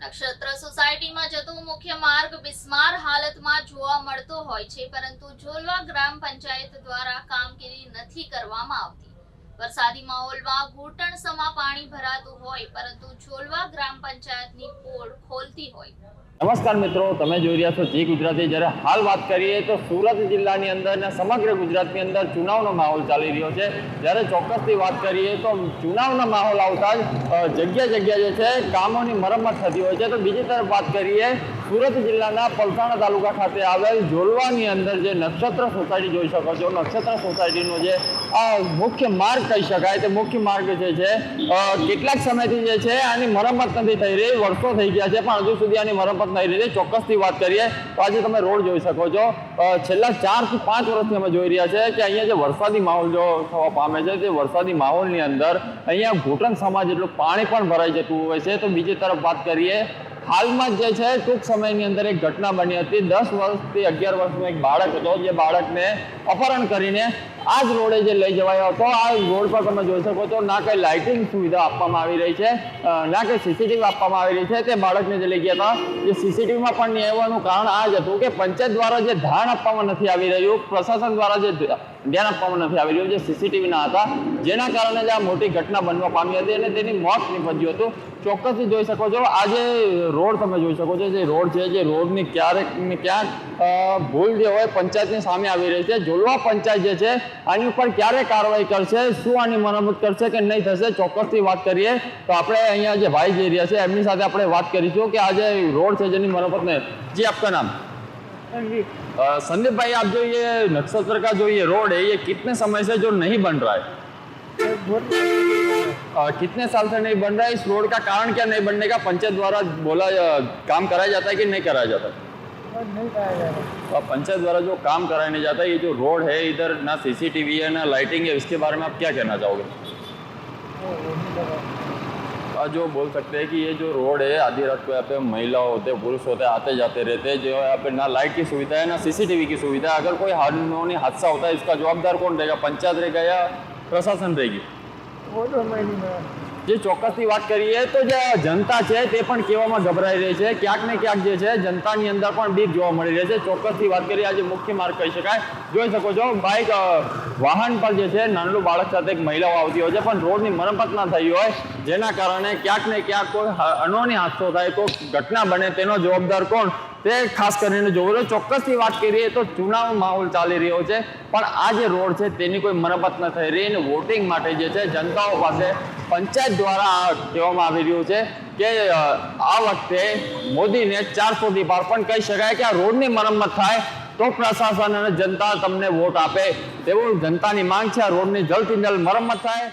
નક્ષત્ર સોસાયટીમાં જતો મુખ્ય માર્ગ બિસ્માર હાલતમાં જોવા મળતો હોય છે, પરંતુ ઝોલવા ગ્રામ પંચાયત દ્વારા કામગીરી નથી કરવામાં આવતી. વરસાદી માહોલમાં ઘૂંટણસમા પાણી ભરાતું હોય, પરંતુ ઝોલવા ગ્રામ પંચાયતની પોળ ખોલતી હોય. નમસ્કાર મિત્રો, તમે જોઈ રહ્યા છો જી ગુજરાતી. જ્યારે હાલ વાત કરીએ તો સુરત જિલ્લાની અંદર ને સમગ્ર ગુજરાતની અંદર ચુનાવનો માહોલ ચાલી રહ્યો છે. જ્યારે ચોક્કસથી વાત કરીએ તો ચુનાવનો માહોલ આવતા જ જગ્યા જગ્યા જે છે કામોની મરમ્મત થતી હોય છે. તો બીજી તરફ વાત કરીએ, સુરત જિલ્લાના પલસાણા તાલુકા ખાતે આવેલ જોલવાની અંદર જે નક્ષત્ર સોસાયટી જોઈ શકો છો. નક્ષત્ર સોસાયટીનો જે મુખ્ય માર્ગ કહી શકાય. તે મુખ્ય માર્ગ જે છે કેટલાક સમયથી જે છે, આની મરમ્મત નથી થઈ રહી. વર્ષો થઈ ગયા છે, પણ હજુ સુધી આની મરમ્મત રહી ચોક્કસથી વાત કરીએ તો આજે તમે રોડ જોઈ શકો છો. છેલ્લા ચારથી પાંચ વર્ષથી અમે જોઈ રહ્યા છે કે અહીંયા જે વરસાદી માહોલ જો થવા પામે છે, તે વરસાદી માહોલની અંદર અહીંયા ઘૂંટણ સમાજ એટલું પાણી પણ ભરાઈ જતું હોય છે. તો બીજી તરફ વાત કરીએ હાલમાં જે છે, ટૂંક સમયની અંદર એક ઘટના બની હતી. દસ વર્ષથી અગિયાર વર્ષનો એક બાળક હતો, જે બાળકને અપહરણ કરીને આ જ રોડે જે લઈ જવાયો હતો. આ રોડ પર તમે જોઈ શકો છો, ના કંઈ લાઇટિંગ સુવિધા આપવામાં આવી રહી છે ના કંઈ સીસીટીવી આપવામાં આવી રહી છે. તે બાળકને જે લઈ ગયા હતા જે સીસીટીવીમાં પણ નહીં આવવાનું કારણ આ જ હતું કે પંચાયત દ્વારા જે ધ્યાન આપવામાં નથી આવી રહ્યું, પ્રશાસન દ્વારા જે ધ્યાન આપવામાં નથી આવી રહ્યું જે સીસીટીવીના હતા. જેના કારણે જ આ મોટી ઘટના બનવા પામી હતી અને તેની મોત નીપજ્યું હતું. ચોક્કસથી જોઈ શકો છો. આ જે રોડ તમે જોઈ શકો છો, જે રોડ છે, જે રોડની ક્યારેક ને ક્યાંક ભૂલ જે હોય, પંચાયતની સામે આવી રહી છે. જોલવા પંચાયત જે છે, આની ઉપર ક્યારે કાર્યવાહી કરશે, શું આની મરામત કરશે કે નહીં થશે, ચોક્કસથી વાત કરીએ. તો આપણે અહીંયા જે ભાઈ જઈ રહ્યા છે, એમની સાથે આપણે વાત કરીશું કે આ જે રોડ છે, જેની મરામત ને જી આપકા નામ? संदीप भाई आप जो ये नक्षत्र का जो ये रोड है ये कितने समय से जो नहीं बन रहा है? अ, कितने साल से नहीं बन रहा है? इस रोड का कारण क्या नहीं बनने का? पंचायत द्वारा बोला काम कराया जाता है कि नहीं कराया जाता? नहीं कराया जाता तो पंचायत द्वारा जो काम कराया नहीं जाता है ये जो रोड है इधर ना सीसीटीवी है ना लाइटिंग है इसके बारे में आप क्या कहना चाहोगे? जो बोल सकते हैं कि ये जो रोड है आधी रात को यहाँ पे महिला होते हैं पुरुष होते हैं आते जाते रहते हैं जो है यहाँ पे ना लाइट की सुविधा है ना सीसीटीवी की सुविधा है अगर कोई हादसा हादसा होता है इसका जवाबदार कौन रहेगा पंचायत रहेगा या प्रशासन रहेगी वो तो मैं नहीं मैं જે ચોક્કસથી વાત કરીએ તો જે જનતા છે તે પણ કહેવામાં ગભરાઈ રહી છે. ક્યાંક ને ક્યાંક જે છે જનતાની અંદર પણ બીક જોવા મળી રહી છે. ચોક્કસથી વાત કરીએ આજે મુખ્ય માર્ગ કહી શકાય. જોઈ શકો છો, બાઇક વાહન પર જે છે નાનલું બાળક સાથે એક મહિલાઓ આવતી હોય છે, પણ રોડની મરમ્મત ના થઈ હોય. જેના કારણે ક્યાંક ને ક્યાંક કોઈ અનોની હાદસો થાય, કોઈ ઘટના બને તેનો જવાબદાર કોણ? તે ખાસ કરીને જોવું જોઈએ ચોક્કસથી વાત કરીએ તો ચુનાવ માહોલ ચાલી રહ્યો છે. પણ આ જે રોડ છે તેની કોઈ મરમ્મત ન થઈ રહી. અને વોટિંગ માટે જે છે જનતાઓ પાસે પંચાયત દ્વારા કહેવામાં આવી રહ્યું છે કે આ વખતે મોદીને ચારસોથી પાર પણ કહી શકાય કે આ રોડની મરમ્મત થાય તો પ્રશાસન અને જનતા તમને વોટ આપે તેવું જનતાની માંગ છે. આ રોડની જલ્દથી જલ્દ મરમ્મત થાય.